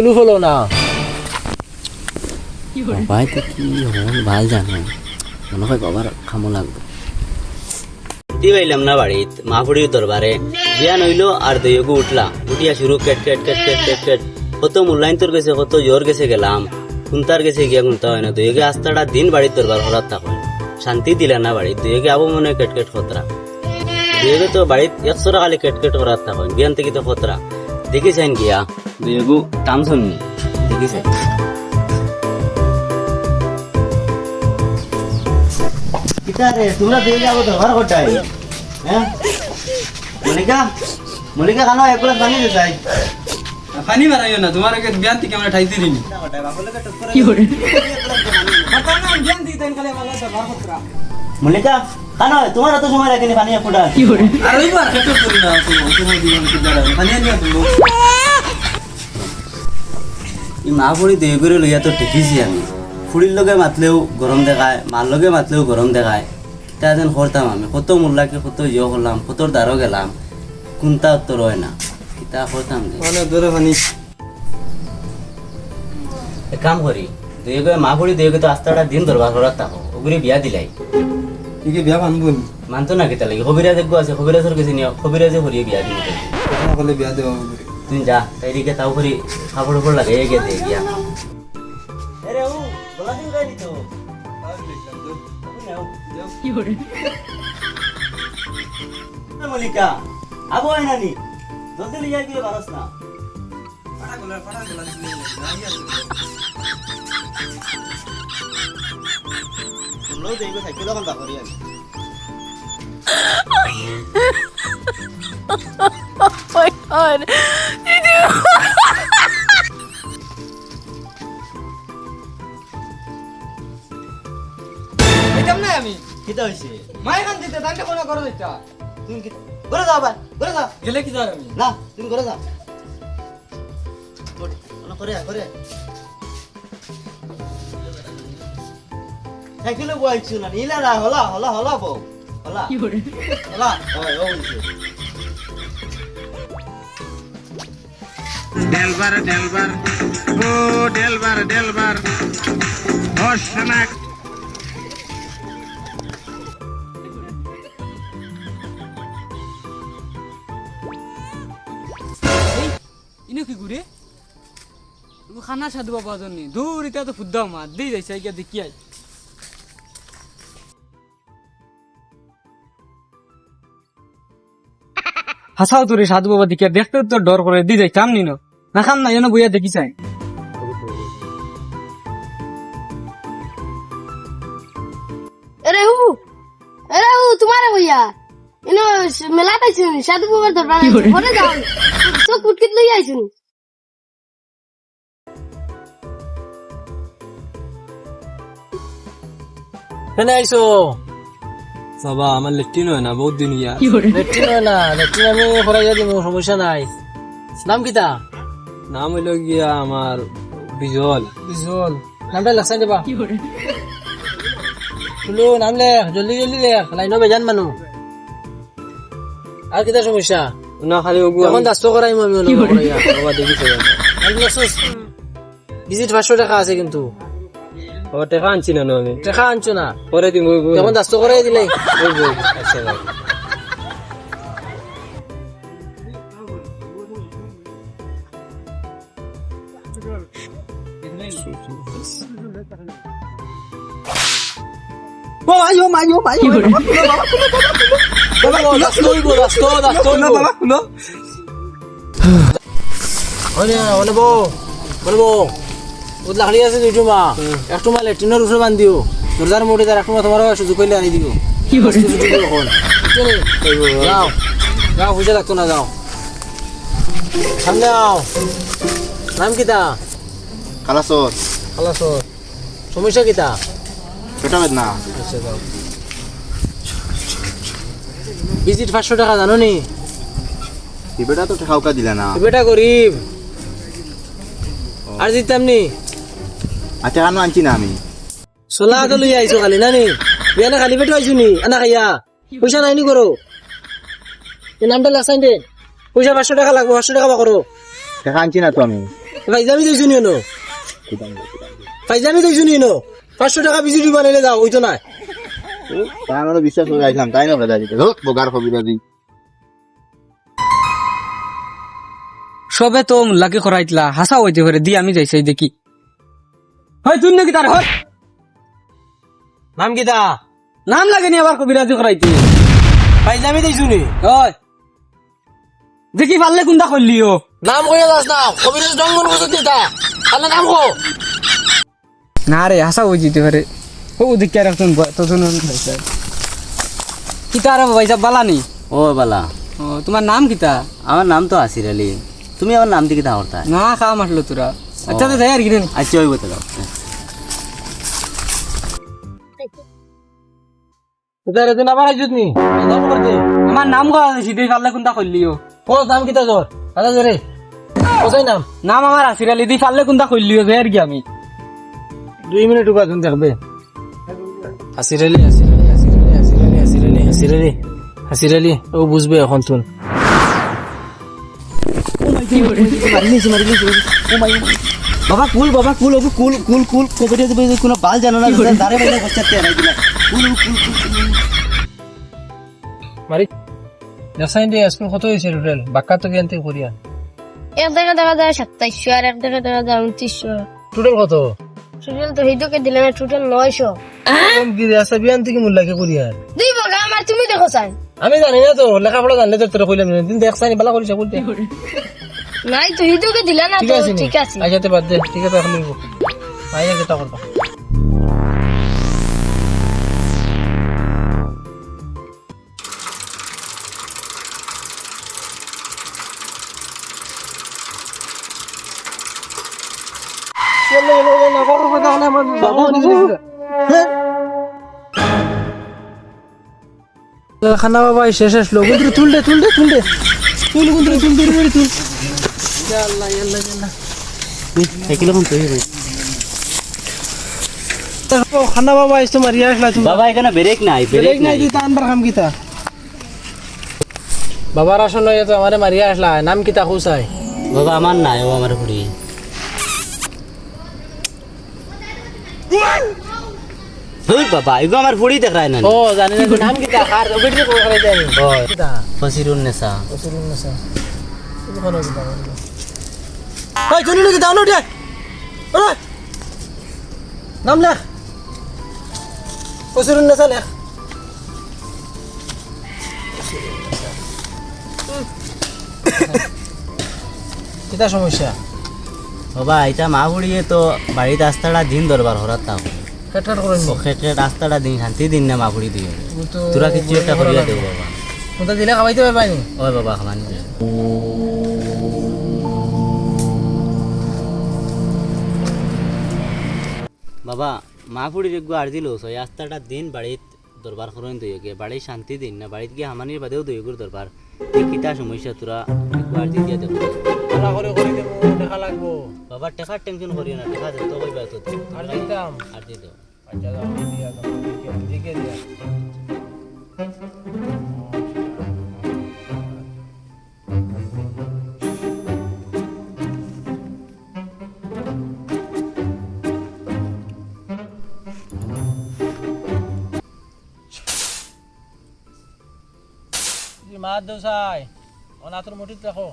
ফুলু follow না। বাবাই তো কি হন ভালো জানে। মনে হয় বাবার খামো লাগবে। পাইলাম না বাড়িত দরবারে। বিয়া নইলো আর দইগু উঠলা। উঠিয়া শুরু কেট কেট কেট কেট কেট কেট। কত মূল্যায়ন তোর গেছে কত জোর গেছে গেলাম। কুন্তার গেছে গিয়া কুন্তা হয় না। দইগে আস্তাটা দিন বাড়ির দরবার হলার থাকো শান্তি দিলা না বাড়িত। দইগে আবো মনে হয় কেট কেট খতরা। দইগে তো বাড়িত একশো টাকা খালি কেট কেট করার থাকো বিয়ান থেকে তো খতরা। দেখিছেন গিয়া দইগু টাম শুননি দেখিছেন? কিতারে তোমরা দিয়ে যাব তো ঘর ঘরটাই হ্যাঁ? মনিকা মনিকা খানো এক গ্লাস পানি দে চাই পানি মারাইও না তোমার আগে বিয়ান থেকে আমরা ঠাইতে দিনি মনিকা খানো তোমার এত সময় লাগেনি পানি এক ফুটা আর ওইবার খেতে করি না তোমার তোমার জীবন কি দাঁড়াবে? পানি আনিয়া তুমি এই মা ফুড়ি দেহ করে লইয়া তো টিকিছি আমি। ফুড়ির লগে মাতলেও গরম দেখায় মার লগে মাতলেও গরম দেখায়। তা যেন করতাম আমি কত মোল্লাকে কত ইয়ে করলাম কত দ্বারও গেলাম কোনটা উত্তর হয় না? কিতা করতাম যে মানে ধরে পানি এক কাম করি দুই মা ফুড়ি দুই তো আস্তাটা দিন দরবার করার থাকো ওগুলি বিয়া দিলাই। ঠিক বিয়া বানবো নি মানতো না কেতা লাগে কবিরাজ একগো আছে কবিরাজের কাছে নিও কবিরাজে করিয়ে বিয়া দিন আমার কলে বিয়া দেওয়া তুই যা তাইদিকে তাও করি কাপড় উপর লাগে এগে দে গিয়া আরে ও বলা দিন গাই তো মলিকা আবো আয় নানি জলদি লিয়া গিয়ে বারস না। তোমরাও দেখবে সাইকেল দোকান তা করি আমি এটাম না আমি কিতা হইছে মাই খান দিতে তান্তে কোনা করো এটা তুমি কি ঘরে যাও বা ঘরে যাও গেলে কি যাও আমি না তুমি ঘরে যাও করে করে সাইকেলে বয়াইছো না নিলা না হলা হলা হলা বউ হলা হলা হয় ও ডেলবার ডেলবার ও ডেলবার ডেলবার ইনো কি ঘুরে খানা সাধু বাবা জন্য। দূর এটা তো ফুদ্দাও মা দিয়ে যাইছে দেখি আই হাসাও তোরে সাধু বাবা দিকে দেখতে তো ডর করে দি যাই কাম নিন। না খাম না এনে বইয়া দেখি চাই। আরে হু আরে হু বইয়া। মেলা সাধু বাবার যাও। তো লই আইছো। বাবা আমার লেট্রিন হয় না বহুত দিন ইয়া লেট্রিন হয় না লেট্রিন আমি করাইয়া দিব সমস্যা নাই। নাম কিতা? নাম হইল গিয়া আমার বিজল। বিজল। নামটা লেখসাই দিবা। শুলো নাম লেখ জলদি জলদি লেখ লাইনো বেজান মানুহ। আর কিতা সমস্যা? না খালি ওগু এখন দাস্ত করাই আমি বাবা দেখিছে। ভিজিট পাঁচশো টাকা আছে কিন্তু। ও টেকা আনছি না আমি টাকা আনছো না পরে দিম তখন দাস্ত করাই দিলাই আচ্ছা ও মাইও মাইও বাবা দাস্ত হইব দাস্ত দাস্ত লাকড়ি আছে দুইটো মা একটু মা লেট্রিনের উপরে বান্ধ দিও দরজার মোটে তার একটু মা তোমার সুযোগ করলে আনি দিও। কি? যাও। যাও বুঝে লাগতো না যাও। সামনে আও। নাম কিতা? কালাসর খালাস সমস্যা কিতা? পেটা বেদনা। আচ্ছা যাও। ভিজিট পাঁচশো টাকা জানো নি? বেটা তো ঠাউকা দিলে না। বেটা গরিব আর দিতাম নি? আচ্ছা কেন আনছি না আমি। চোলা তো লই আইছো খালি না নি? বিয়ানে খালি পেটো আইছো নি আনা খাইয়া। পয়সা নাই নি করো এই নামটা দে পয়সা পাঁচশো টাকা লাগবো পাঁচশো টাকা বা করো টাকা আনছি না তো আমি। ফাইজামি দিয়েছ নি এনো ফাইজামি দিয়েছ নি এনো পাঁচশো টাকা বানাইলে যাও ওই তো না তাই আমরা বিশ্বাস করে তাই না দাদা হোক বোকার কবিতা দি সবে তো মুল্লাকে খরাইতলা হাসা হইতে পারে দি আমি যাইছি দেখি। হয় তুই নাকি তার? হয়। নাম কিতা নাম লাগেনি আবার কবিরাজি খরাইতে ফাইজামি দিয়েছ নি হয়। দেখি পারলে কোনটা করলি ও? নাম কইয়া যাস না কবিরাজ ডঙ্গন বসে দিতা তাহলে নাম কো না রে হাসা হয়ে যেতে পারে। ও দেখি আর একজন তখন কিতা আর ভাইসা বালানি ও বালা। ও তোমার নাম কিতা আমার নাম তো আসির আলী। তুমি আমার নাম দিকে দাওরতা না খাওয়া মারলো তোরা। আচ্ছা তো যাই আর কি। আচ্ছা ওই বলতে দাও নাম করতে আমার নাম কোনটা করলি ও? ও নাম কিতা তোর? দাদা জোরে কোথায় নাম? নাম আমার আসির আলী দি পারলে কোনটা করলি ও যাই আর কি আমি। দুই মিনিট উপার্জন দেখবে হাসির আলী হাসির আলী হাসির আলী হাসির আলী হাসির আলী হাসির আলী হাসির আলী ও বুঝবে এখন তুন বাবা কুল বাবা কুল ওকে কুল কুল কুল কবিতা দিবে কোনো বাল জানো না দাঁড়ে বাইরে বাচ্চাতে এরাই দিলা কুল কুল কুল মারি দেখছেন যে স্কুল কত হয়েছে টোটাল বাক্কা তো জ্ঞান থেকে করিয়া। এক দেখা দেখা যায় সাতাইশশো আর এক দেখা দেখা যায় উনত্রিশশো। টোটাল কত? টোটাল তো হিদুকে দিলে না টোটাল নয়শো। কম কি রাস্তা বিয়ান থেকে মূল্যাকে করিয়া। দুই বগা আমার তুমি দেখো চাই। আমি জানি না তো লেখাপড়া জানলে তো তোরা কইলাম দিন দেখছানি বালা করিস বলতে নাই তো হিদুকে দিলে না ঠিক আছে ঠিক আছে। আইসাতে বাদ দে ঠিক আছে এখন নিব। আইয়া কেটা করবা। খানা বাবা শেষ আসলো। গুন্দ্রে তুল দে তুল দে তুল তুল তুল। আল্লাহ আল্লাহ আল্লাহ এগুলো কোন তৈরি হবে খানা বাবা এসে মারিয়া আসলা তুমি। বাবা এখানে ব্রেক নাই ব্রেক নাই নাই। দিতা আনবার কাম কিতা? বাবার আসন লইয়া তো আমারে মারিয়া আসলা নাম কিতা খুসাই বাবা আমার নাই ও আমার ঘুরি ধুর বাবা এগো আমার ফুড়ি দেখায় না ও জানি না নাম কিতা খার ওবিটি কো করে জানি হয়। কিতা? ফসিরুন নেশা। ওসুরুন নাসা কোন কিতা ওই তুমি নাকি দাও উঠে ওরে নাম লেখ। ওসুরুন নাসা লেখ। কিতা সমস্যা? বাবা এটা মা ফুড়িয়ে তো বাড়িতে আস্তাটা দিন দরবার হরাত নি? রাস্তাটা দিন শান্তি দিন না মা ফুড়ি দিয়ে। তোরা কিছু একটা করিয়া দেব বাবা। দিলে খাওয়াইতে পারবাই নি? ওই বাবা খামানি বাবা মা ফুড়ির একগু আর দিল সই আস্তাটা দিন বাড়িত দরবার করন দই গে বাড়ি শান্তি দিন না বাড়িত গিয়ে হামানির বাদেও দই গুর দরবার কিতা সমস্যা তোরা একগু দিয়ে দেব করে করে দেবো দেখা লাগবো। বাবা টেকার টেনশন করিও না টেকা দেব তো কইবা আর দিতাম আর আচ্ছা দিয়া দিয়া মাছ দোসাই অনাথর মুঠিত রাখো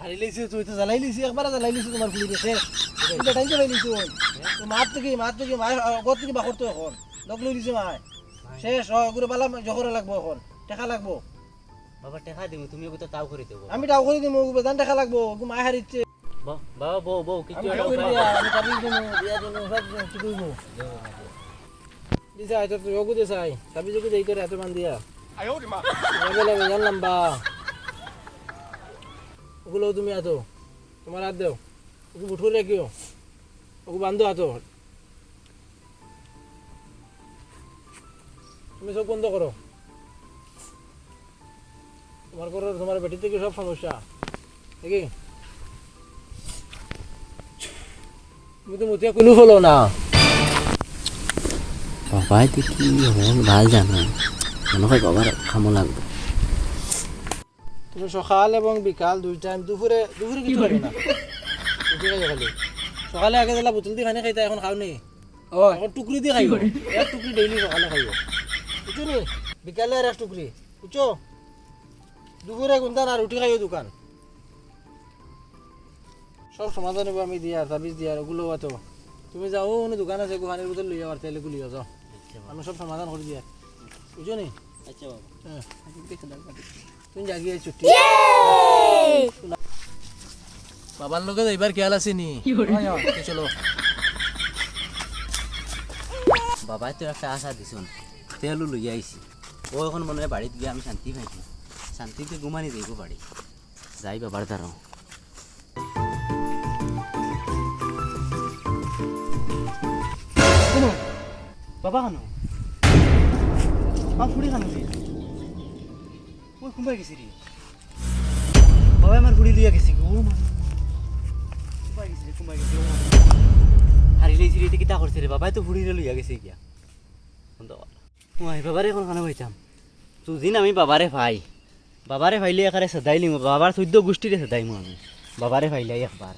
হারি লাইছে তুই তো জ্বালাই লিছি একবার জ্বালাই লিছি তোমার ফুলি দেখে টাইম জ্বালাই লিছি মাত থেকে মাত থেকে মায় গত থেকে বাখর তো এখন। লগ লই দিছে মায়। শেষ হয় ওগুলো বালা জহরে লাগবো এখন। টেকা লাগবো। বাবা টেকা দিব তুমি ওগুলো তাও করে দেবো। আমি টাও করে দিমু বেদান টেকা লাগবো ওগু মায় হারিচ্ছে বাবা বউ বউ কিছু আমি কাটি দিমু দিয়া দিমু সব কি দিছে তুই তাবি দেই করে এত মান দিয়া। লাগে লাগে জানলাম বা ওগুলো তুমি আতো তোমার হাত দেও। ওগু বুঠু রাখিও বান্ধো হাতো তুমি সব বন্ধ করো তোমার করো তোমার বেটি থেকে সব সমস্যা? নাকি? তুমি তো মুতিয়া কোনো ফলো না। বাবাই তো কি ভালো জানো। মনে হয় বাবার খামো লাগবে। তুমি সকাল এবং বিকাল দুই টাইম দুপুরে দুপুরে কিছু খাবে না? সকালে আগে দিলা বোতল দিয়ে খানি খাইতা এখন খাও নি? এখন টুকরি দিয়ে খাইব। এক টুকরি ডেইলি সকালে খাইব। বুঝছ নি বিকালে আর এক টুকরি বুঝছ দুপুরে কোনটা না রুটি খাইও দোকান। সব সমাধান হব আমি দিয়া তাবিজ দিয়া ওগুলো তো তুমি যাও উনি দোকান আছে গোহানির বোতল লইয়া আর তেলে গুলিয়া যাও। আমি সব সমাধান করে দিয়া। বুঝছ নি? আচ্ছা বাবা। হ্যাঁ। তুমি জাগিয়ে ছুটি বাবার লগে এবার খেয়াল আছে নি? চলো। বাবাই তো একটা আশা দিছুন তেলও লই আইছি। ও এখন মনে হয় বাড়িতে গিয়ে আমি শান্তি পাইছি। শান্তিতে ঘুমানি দেব বাড়ি। যাই বাবার দ্বারাও বাবা খানো আমার ফুড়ি খানো ওই কুম্বাই গেছি রে। বাবা আমার ফুড়ি লিয়া গেছি গো, মা। কুম্বাই গেছি রে কুম্বাই গেছি ও মা। হারি লাইছি রে কিতা করছে রে, বাবাই তো ফুড়ি লইয়া গেছে গিয়া। বাবারে এখন খানা পাইতাম দুদিন আমি বাবারে ভাই বাবারে ভাইলে এখানে সদাইলি বাবার চৈদ্য গোষ্ঠীরে সদাইমো আমি। বাবারে ভাইলাই একবার।